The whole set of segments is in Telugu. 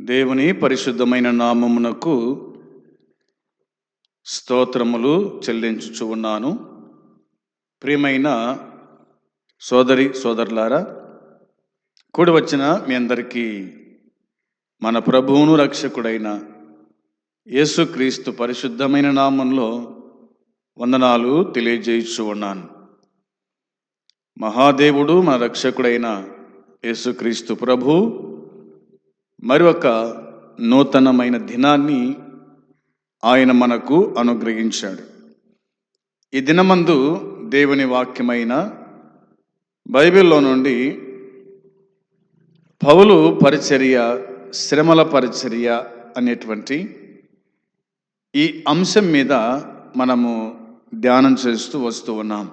దేవుని పరిశుద్ధమైన నామమునకు స్తోత్రములు చెల్లించుచు ఉన్నాను. ప్రియమైన సోదరి సోదరులారా కూడి వచ్చిన మీ అందరికీ మన ప్రభువును రక్షకుడైన యేసుక్రీస్తు పరిశుద్ధమైన నామంలో వందనాలు తెలియజేయచ్చు ఉన్నాను. మహాదేవుడు మన రక్షకుడైన యేసుక్రీస్తు ప్రభు మరొక నూతనమైన దినాన్ని ఆయన మనకు అనుగ్రహించాడు. ఈ దినమందు దేవుని వాక్యమైన బైబిల్లో నుండి పౌలు పరిచర్య శ్రమల పరిచర్య అనేటువంటి ఈ అంశం మీద మనము ధ్యానం చేస్తూ వస్తూ ఉన్నాం.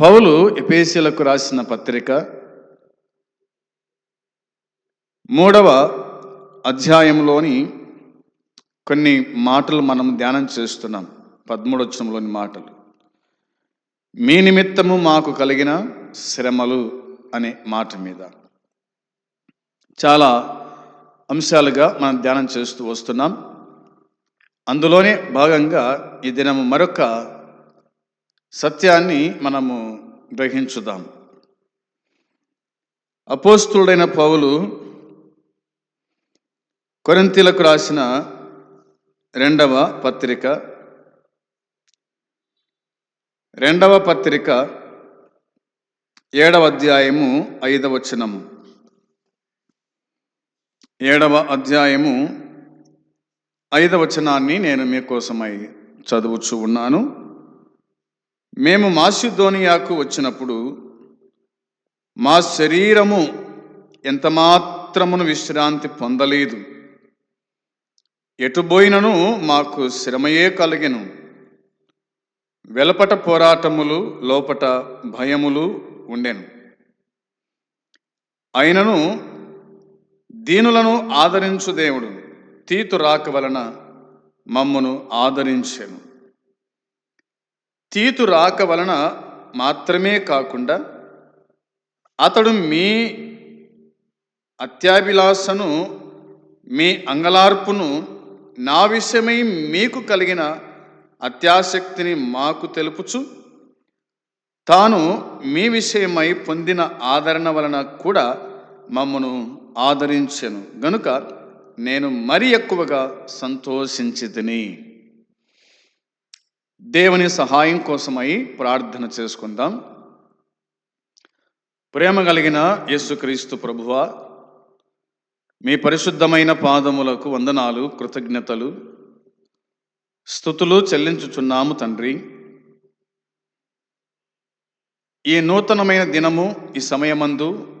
పౌలు ఎపేసీలకు రాసిన పత్రిక మూడవ అధ్యాయంలోని కొన్ని మాటలు మనం ధ్యానం చేస్తున్నాం. పదమూడవచనంలోని మాటలు. మీ నిమిత్తము మాకు కలిగిన శ్రమలు అనే మాట మీద. చాలా అంశాలుగా మనం ధ్యానం చేస్తూ వస్తున్నాం. అందులోనే భాగంగా ఈ దినము మరొక సత్యాన్ని మనము గ్రహించుదాం. అపోస్తుడైన పౌలు కొరంతిలకు రాసిన రెండవ పత్రిక రెండవ పత్రిక ఏడవ అధ్యాయము ఐదవ వచనము. ఏడవ అధ్యాయము ఐదవచనాన్ని నేను మీకోసమై చదువుచు ఉన్నాను. మేము మాసిధోనియాకు వచ్చినప్పుడు మా శరీరము ఎంత మాత్రమును విశ్రాంతి పొందలేదు. ఎటుబోయినను మాకు శ్రమయే కలిగెను. వెలపట పోరాటములు లోపట భయములు ఉండెను. అయినను దీనులను ఆదరించు దేవుడు. తీతు రాక వలన మమ్మను ఆదరించెను. తీతు రాక వలన మాత్రమే కాకుండా అతడు మీ అత్యాభిలాషను మీ అంగలార్పును నా విషయమై మీకు కలిగిన అత్యాసక్తిని మాకు తెలుపుచు తాను మీ విషయమై పొందిన ఆదరణ వలన కూడా మమ్మను ఆదరించెను. గనుక నేను మరి ఎక్కువగా సంతోషించితిని. దేవుని సహాయం కోసమై ప్రార్థన చేసుకుందాం. ప్రేమ కలిగిన యేసుక్రీస్తు ప్రభువా మీ పరిశుద్ధమైన పాదములకు వందనాలు కృతజ్ఞతలు. స్థుతులు చెల్లించుచున్నాము తండ్రి. ఈ నూతనమైన దినము ఈ సమయమందు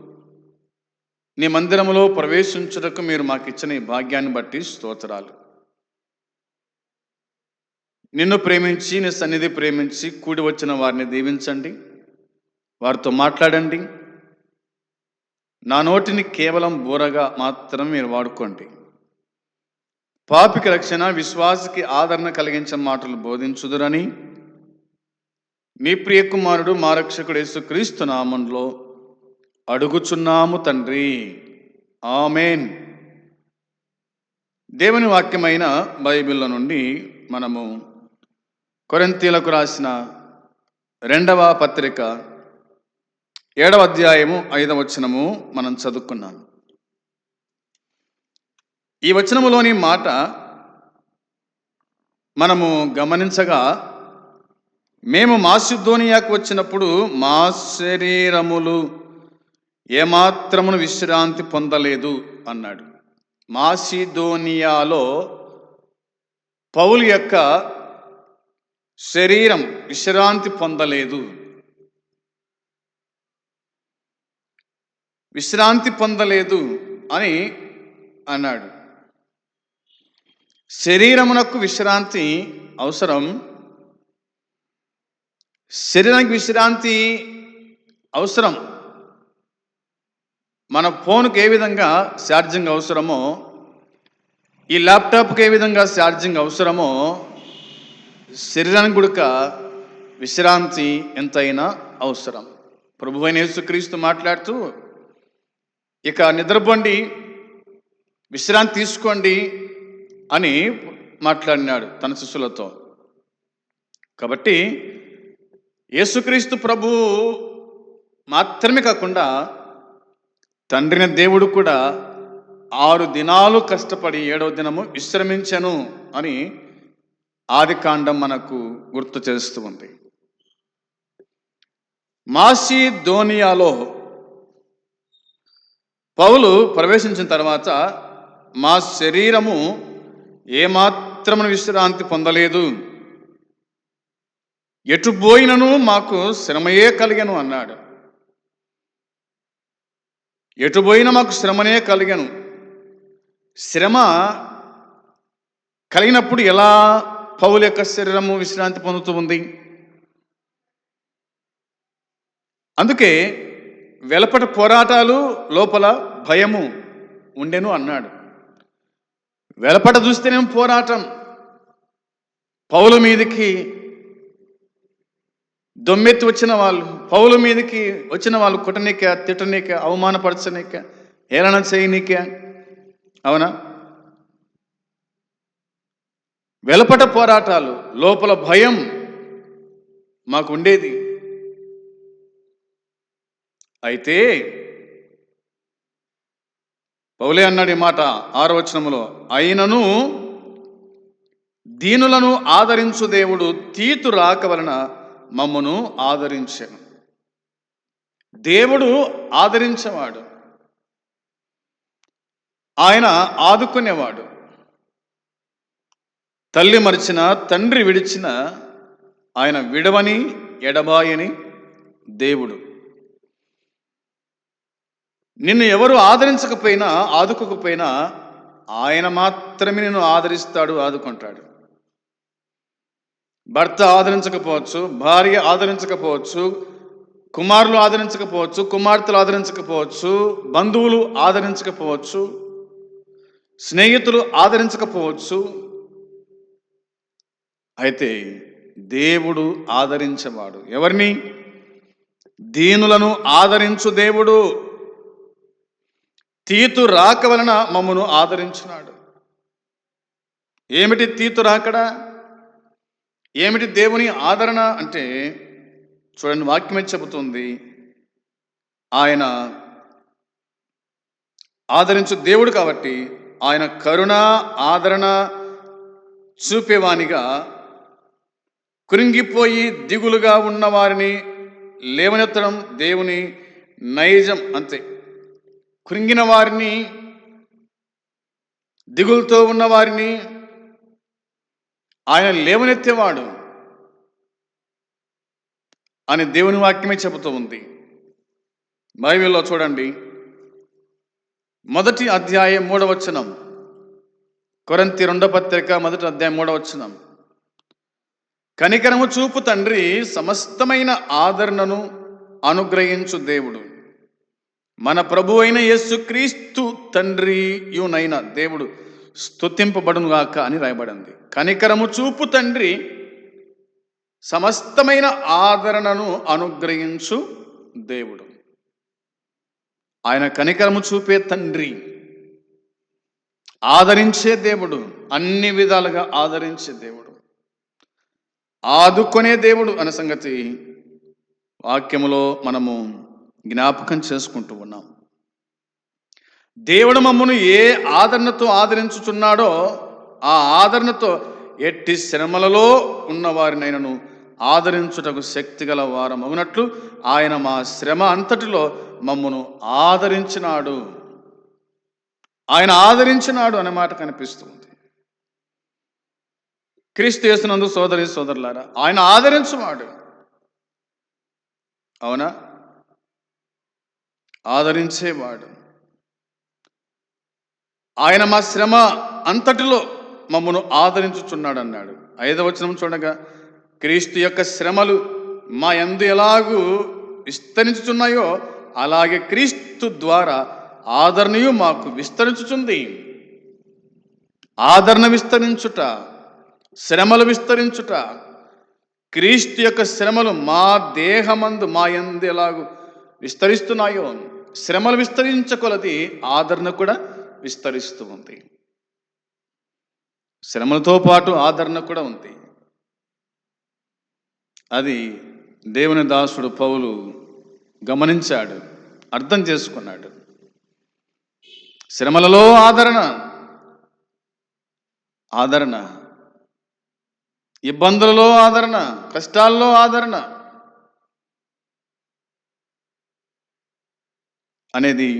నీ మందిరములో ప్రవేశించుటకు మీరు మాకు ఇచ్చిన ఈ భాగ్యాన్ని బట్టి స్తోత్రాలు. నిన్ను ప్రేమించి నీ సన్నిధి ప్రేమించి కూడి వచ్చిన వారిని దీవించండి. వారితో మాట్లాడండి. నా నోటిని కేవలం బూరగా మాత్రం మీరు వాడుకోండి. పాపికి రక్షణ విశ్వాసకి ఆదరణ కలిగించిన మాటలు బోధించుదురని మీ ప్రియకుమారుడు మా రక్షకుడు యేసుక్రీస్తు నామంలో అడుగుచున్నాము తండ్రి. ఆమెన్. దేవుని వాక్యమైన బైబిల్లో నుండి మనము కొరంతీలకు రాసిన రెండవ పత్రిక ఏడవ అధ్యాయము ఐదవ వచనము మనం చదువుకున్నాం. ఈ వచనములోని మాట మనము గమనించగా మేము మాసిద్ధోనియాకు వచ్చినప్పుడు మా శరీరములు ఏమాత్రమును విశ్రాంతి పొందలేదు అన్నాడు. మాసిధోనియాలో పౌలు యొక్క శరీరం విశ్రాంతి పొందలేదు. విశ్రాంతి పొందలేదు అని అన్నాడు. శరీరమునకు విశ్రాంతి అవసరం. శరీరానికి విశ్రాంతి అవసరం. మన ఫోన్కి ఏ విధంగా ఛార్జింగ్ అవసరమో ఈ ల్యాప్టాప్కి ఏ విధంగా ఛార్జింగ్ అవసరమో శరీరానికి గుడక విశ్రాంతి ఎంతైనా అవసరం. ప్రభువైన యేసుక్రీస్తు మాట్లాడుతూ ఇక నిద్రపోండి విశ్రాంతి తీసుకోండి అని మాట్లాడినాడు తన శిష్యులతో. కాబట్టి యేసుక్రీస్తు ప్రభు మాత్రమే కాకుండా తండ్రిన దేవుడు కూడా ఆరు దినాలు కష్టపడి ఏడవ దినము విశ్రమించను అని ఆది కాండం మనకు గుర్తు చేస్తూ ఉంది. మాసి ధోనియాలో పౌలు ప్రవేశించిన తర్వాత మా శరీరము ఏమాత్రమును విశ్రాంతి పొందలేదు. ఎటు పోయినను మాకు శ్రమయే కలిగను అన్నాడు. ఎటు పోయినా మాకు శ్రమనే కలిగను. శ్రమ కలిగినప్పుడు ఎలా పౌల యొక్క శరీరము విశ్రాంతి పొందుతూ ఉంది? అందుకే వెలపట పోరాటాలు లోపల భయము ఉండెను అన్నాడు. వెలపట చూస్తేనేమో పోరాటం? పౌలు మీదకి దొమ్మెత్తి వచ్చిన వాళ్ళు పౌలు మీదకి వచ్చిన వాళ్ళు కుటనీక తిట్టనీక అవమానపరచనీక ఏలన చేయనీక. అవునా? వెలపట పోరాటాలు లోపల భయం మాకు ఉండేది. అయితే పౌలే అన్నాడు ఈ మాట ఆరవచనములో అయినను దీనులను ఆదరించు దేవుడు తీతు రాక వలన మమ్మను ఆదరించాను. దేవుడు ఆదరించేవాడు. ఆయన ఆదుకునేవాడు. తల్లి మరిచిన తండ్రి విడిచిన ఆయన విడవని ఎడబాయని దేవుడు. నిన్ను ఎవరు ఆదరించకపోయినా ఆదుకోకపోయినా ఆయన మాత్రమే నిన్ను ఆదరిస్తాడు ఆదుకుంటాడు. భర్త ఆదరించకపోవచ్చు భార్య ఆదరించకపోవచ్చు కుమారులు ఆదరించకపోవచ్చు కుమార్తెలు ఆదరించకపోవచ్చు బంధువులు ఆదరించకపోవచ్చు స్నేహితులు ఆదరించకపోవచ్చు. అయితే దేవుడు ఆదరించేవాడు. ఎవరిని? దీనులను ఆదరించు దేవుడు. తీతు రాక వలన మమ్మను ఆదరించినాడు. ఏమిటి తీతు రాకడా? ఏమిటి దేవుని ఆదరణ? అంటే చూడండి వాక్యమే చెబుతుంది ఆయన ఆదరించు దేవుడు కాబట్టి ఆయన కరుణ ఆదరణ చూపేవానిగా కృంగిపోయి దిగులుగా ఉన్నవారిని లేవనెత్తడం దేవుని నైజం అంతే. కృంగిన వారిని దిగులతో ఉన్న వారిని ఆయన లేవనెత్తేవాడు అని దేవుని వాక్యమే చెబుతూ ఉంది. బైబిల్లో చూడండి. మొదటి అధ్యాయం మూడవచనం కొరంతి రెండో పత్రిక మొదటి అధ్యాయం మూడవచనం కనికరము చూపు తండ్రి సమస్తమైన ఆదరణను అనుగ్రహించు దేవుడు. మన ప్రభు అయిన యేసుక్రీస్తు తండ్రి యునైన దేవుడు స్తుతింపబడునుగాక అని రాయబడింది. కనికరము చూపు తండ్రి సమస్తమైన ఆదరణను అనుగ్రహించు దేవుడు. ఆయన కనికరము చూపే తండ్రి ఆదరించే దేవుడు అన్ని విధాలుగా ఆదరించే దేవుడు ఆదుకునే దేవుడు అనే సంగతి వాక్యములో మనము జ్ఞాపకం చేసుకుంటూ ఉన్నాం. దేవుడు మమ్మను ఏ ఆదరణతో ఆదరించుచున్నాడో ఆ ఆదరణతో ఎట్టి శ్రమలలో ఉన్నవారినైనను ఆదరించుటకు శక్తి గల వారం అవునట్లు ఆయన మా శ్రమ అంతటిలో మమ్మను ఆదరించినాడు. ఆయన ఆదరించినాడు అనే మాట కనిపిస్తుంది. క్రీస్తు చేసినందు సోదరి సోదరులారా ఆయన ఆదరించువాడు. అవునా? ఆదరించేవాడు. ఆయన మా శ్రమ అంతటిలో మమ్మను ఆదరించుచున్నాడు అన్నాడు ఐదవ వచనం చూడగా క్రీస్తు యొక్క శ్రమలు మా ఎందు ఎలాగూ విస్తరించుచున్నాయో అలాగే క్రీస్తు ద్వారా ఆదరణయు మాకు విస్తరించుచుంది. ఆదరణ విస్తరించుట శ్రమలు విస్తరించుట క్రీస్తు యొక్క శ్రమలు మా దేహమందు మా ఎందు ఎలాగూ విస్తరిస్తున్నాయో. శ్రమలు విస్తరించకొలది ఆదరణ కూడా విస్తరిస్తూ ఉంది. శ్రమలతో పాటు ఆదరణ కూడా ఉంది. అది దేవుని దాసుడు పౌలు గమనించాడు అర్థం చేసుకున్నాడు. శ్రమలలో ఆదరణ ఆదరణ. ఇబ్బందులలో ఆదరణ కష్టాల్లో ఆదరణ. అనేది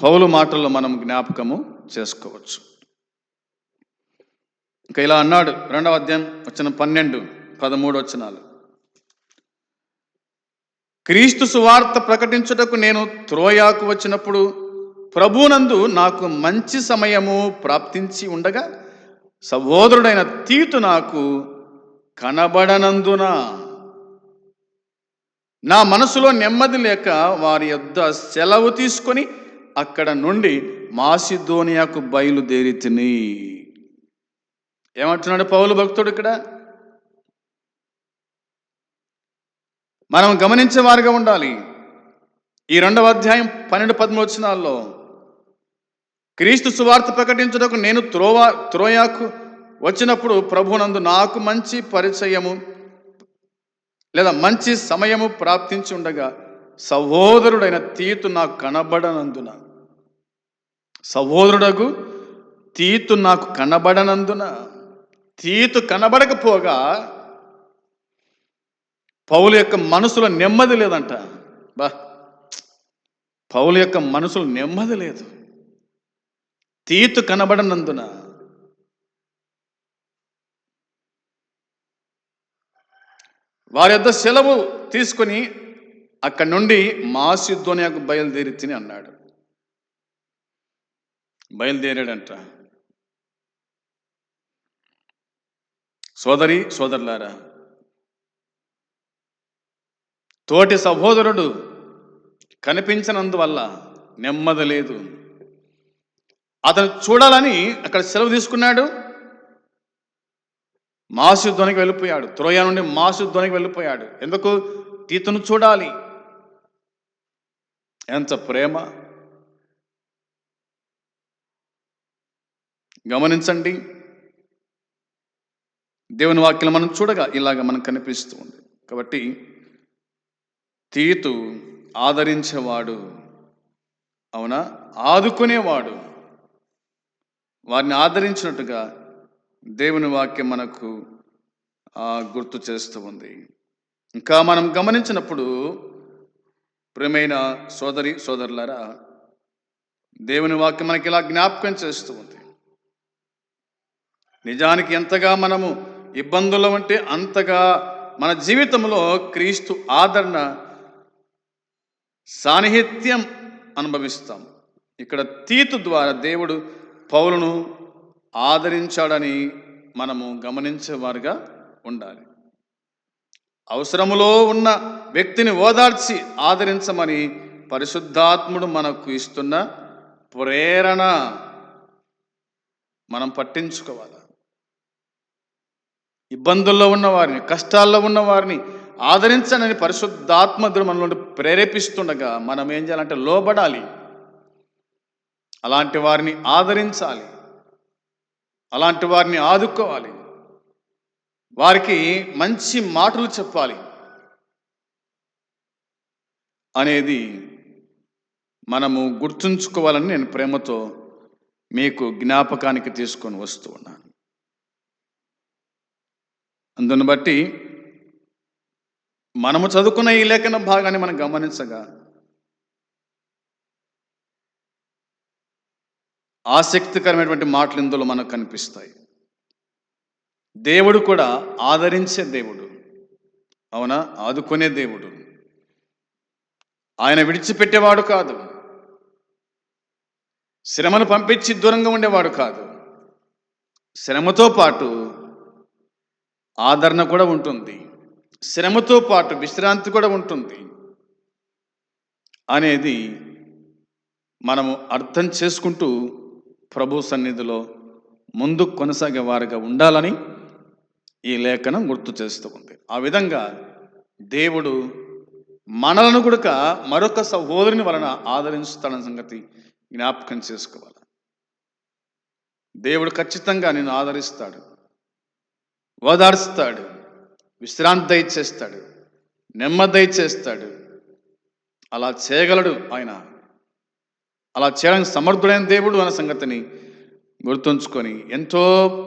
పౌలు మాటల్లో మనం జ్ఞాపకము చేసుకోవచ్చు. ఇంకా ఇలా అన్నాడు రెండవ అధ్యాయం వచ్చిన పన్నెండు పదమూడు వచ్చినాలు క్రీస్తు సువార్త ప్రకటించుటకు నేను త్రోయాకు వచ్చినప్పుడు ప్రభునందు నాకు మంచి సమయము ప్రాప్తించి ఉండగా సహోదరుడైన తీతు నాకు కనబడనందున నా మనసులో నెమ్మది లేక వారి యొద్ద సెలవు తీసుకొని అక్కడ నుండి మాసిధోనియాకు బయలుదేరి తిని ఏమంటున్నాడు పౌలు భక్తుడు ఇక్కడ? మనం గమనించే వారిగా ఉండాలి. ఈ రెండవ అధ్యాయం పన్నెండు పదమూడు క్రీస్తు సువార్త ప్రకటించుటకు నేను త్రోవా త్రోయాకు వచ్చినప్పుడు ప్రభునందు నాకు మంచి పరిచయము లేదా మంచి సమయము ప్రాప్తించి ఉండగా సహోదరుడైన తీతు నాకు కనబడనందున. సహోదరుడకు తీతు నాకు కనబడనందున. తీతు కనబడకపోగా పౌలు యొక్క మనసులో నెమ్మది లేదంట. బా పౌలు యొక్క మనసులో నెమ్మది లేదు. తీతు కనబడనందున. వారి యొద్ద సెలవు తీసుకొని అక్కడి నుండి మాసిద్ధోనియాకు బయలుదేరి తిని అన్నాడు. బయలుదేరాడంట. సోదరి సోదరులారా తోటి సహోదరుడు కనిపించనందువల్ల నెమ్మది లేదు. అతను చూడాలని అక్కడ సెలవు తీసుకున్నాడు. మాసుధ్వనికి వెళ్ళిపోయాడు. త్రోయ నుండి మాసుధ్వనికి వెళ్ళిపోయాడు. ఎందుకు? తీతును చూడాలి. ఎంత ప్రేమ. గమనించండి. దేవుని వాక్యం మనం చూడగా ఇలాగ మనకు కనిపిస్తూ ఉంది. కాబట్టి తీతు ఆదరించేవాడు. అవునా? ఆదుకునేవాడు. వారిని ఆదరించినట్టుగా దేవుని వాక్యం మనకు గుర్తు చేస్తూ ఉంది. ఇంకా మనం గమనించినప్పుడు ప్రేమైన సోదరి సోదరులారా దేవుని వాక్యం మనకి ఇలా జ్ఞాపకం చేస్తూ ఉంది. నిజానికి ఎంతగా మనము ఇబ్బందులు అంటే అంతగా మన జీవితంలో క్రీస్తు ఆదరణ సాన్నిహిత్యం అనుభవిస్తాం. ఇక్కడ తీతు ద్వారా దేవుడు పౌలను ఆదరించాడని మనము గమనించేవారుగా ఉండాలి. అవసరములో ఉన్న వ్యక్తిని ఓదార్చి ఆదరించమని పరిశుద్ధాత్ముడు మనకు ఇస్తున్న ప్రేరణ మనం పట్టించుకోవాలి? ఇబ్బందుల్లో ఉన్న వారిని కష్టాల్లో ఉన్న వారిని ఆదరించనని పరిశుద్ధాత్మదుడు మనల్ని ప్రేరేపిస్తుండగా మనం ఏం చేయాలంటే లోబడాలి. అలాంటి వారిని ఆదరించాలి. అలాంటి వారిని ఆదుకోవాలి. వారికి మంచి మాటలు చెప్పాలి. అనేది మనము గుర్తుంచుకోవాలని నేను ప్రేమతో మీకు జ్ఞాపకానికి తీసుకొని వస్తూ ఉన్నాను. అందును బట్టి మనము చదువుకున్న ఈ లేఖన భాగాన్ని మనం గమనించగా ఆసక్తికరమైనటువంటి మాటలు ఇందులో మనకు కనిపిస్తాయి. దేవుడు కూడా ఆదరించే దేవుడు. అవునా? ఆదుకునే దేవుడు. ఆయన విడిచిపెట్టేవాడు కాదు. శ్రమను పంపించి దూరంగా ఉండేవాడు కాదు. శ్రమతో పాటు ఆదరణ కూడా ఉంటుంది. శ్రమతో పాటు విశ్రాంతి కూడా ఉంటుంది. అనేది మనము అర్థం చేసుకుంటూ ప్రభు సన్నిధిలో ముందు కొనసాగే వారిగా ఉండాలని ఈ లేఖనం గుర్తు చేస్తూ ఉంది. ఆ విధంగా దేవుడు మనలను కూడా మరొక సహోదరుని వలన ఆదరించుతాడన్న సంగతి జ్ఞాపకం చేసుకోవాలి. దేవుడు ఖచ్చితంగా నిన్ను ఆదరిస్తాడు ఓదార్స్తాడు విశ్రాంతి దయచేస్తాడు నెమ్మది దయచేస్తాడు అలా చేయగలడు ఆయన. అలా చేయడానికి సమర్థుడైన దేవుడు అన్న సంగతిని గుర్తుంచుకొని ఎంతో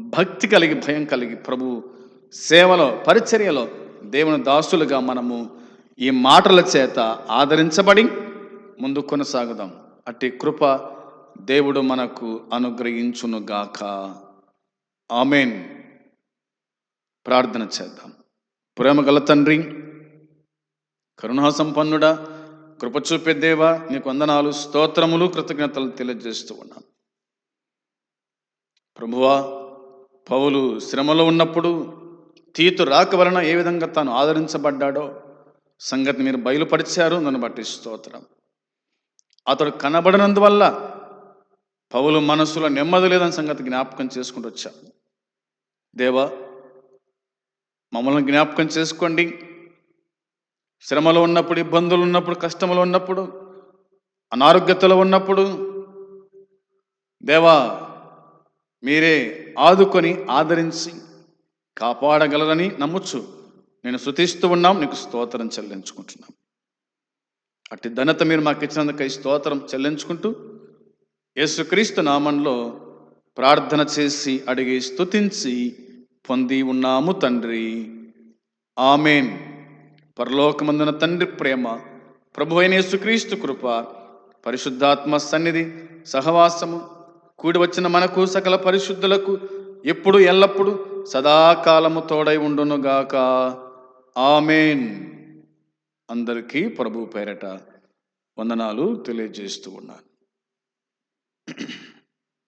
భక్తి కలిగి భయం కలిగి ప్రభు సేవలో పరిచర్యలో దేవుని దాసులుగా మనము ఈ మాటల చేత ఆదరించబడి ముందు కొనసాగుదాం. అట్టి కృప దేవుడు మనకు అనుగ్రహించునుగాక. ఆమెన్. ప్రార్థన చేద్దాం. ప్రేమ గల తండ్రి కరుణాసంపన్నుడా కృప చూపే దేవా నీకు వందనాలు స్తోత్రములు కృతజ్ఞతలు తెలియజేస్తూ ఉన్నాం ప్రభువా పౌలు శ్రమలో ఉన్నప్పుడు తీతు రాక వలన ఏ విధంగా తాను ఆదరించబడ్డాడో సంగతి మీరు బయలుపరిచారు నన్ను బట్టి స్తోత్రం. అతడు కనబడినందువల్ల పౌలు మనసులో నెమ్మది లేదని సంగతి జ్ఞాపకం చేసుకుంటూ వచ్చాను దేవా మమ్మల్ని జ్ఞాపకం చేసుకోండి. శ్రమలో ఉన్నప్పుడు ఇబ్బందులు ఉన్నప్పుడు కష్టములు ఉన్నప్పుడు అనారోగ్యతలో ఉన్నప్పుడు దేవా మీరే ఆదుకొని ఆదరించి కాపాడగలరని నమ్ముచ్చు నేను శృతిస్తూ ఉన్నాం నీకు స్తోత్రం చెల్లించుకుంటున్నాం. అట్టి ధనత మీరు మాకు ఇచ్చినందుకు ఈ స్తోత్రం చెల్లించుకుంటూ యేసుక్రీస్తు నామంలో ప్రార్థన చేసి అడిగి స్తుతించి పొంది ఉన్నాము తండ్రి. ఆమెన్. పరలోకమందున తండ్రి ప్రేమ ప్రభు అయిన యేసుక్రీస్తు కృప పరిశుద్ధాత్మ సన్నిధి సహవాసము కూడి వచ్చిన మనకు సకల పరిశుద్ధులకు ఎప్పుడు ఎల్లప్పుడు సదాకాలము తోడై ఉండునుగాక. ఆమెన్. అందరికీ ప్రభు పేరట వందనాలు తెలియజేస్తూ ఉన్నాను.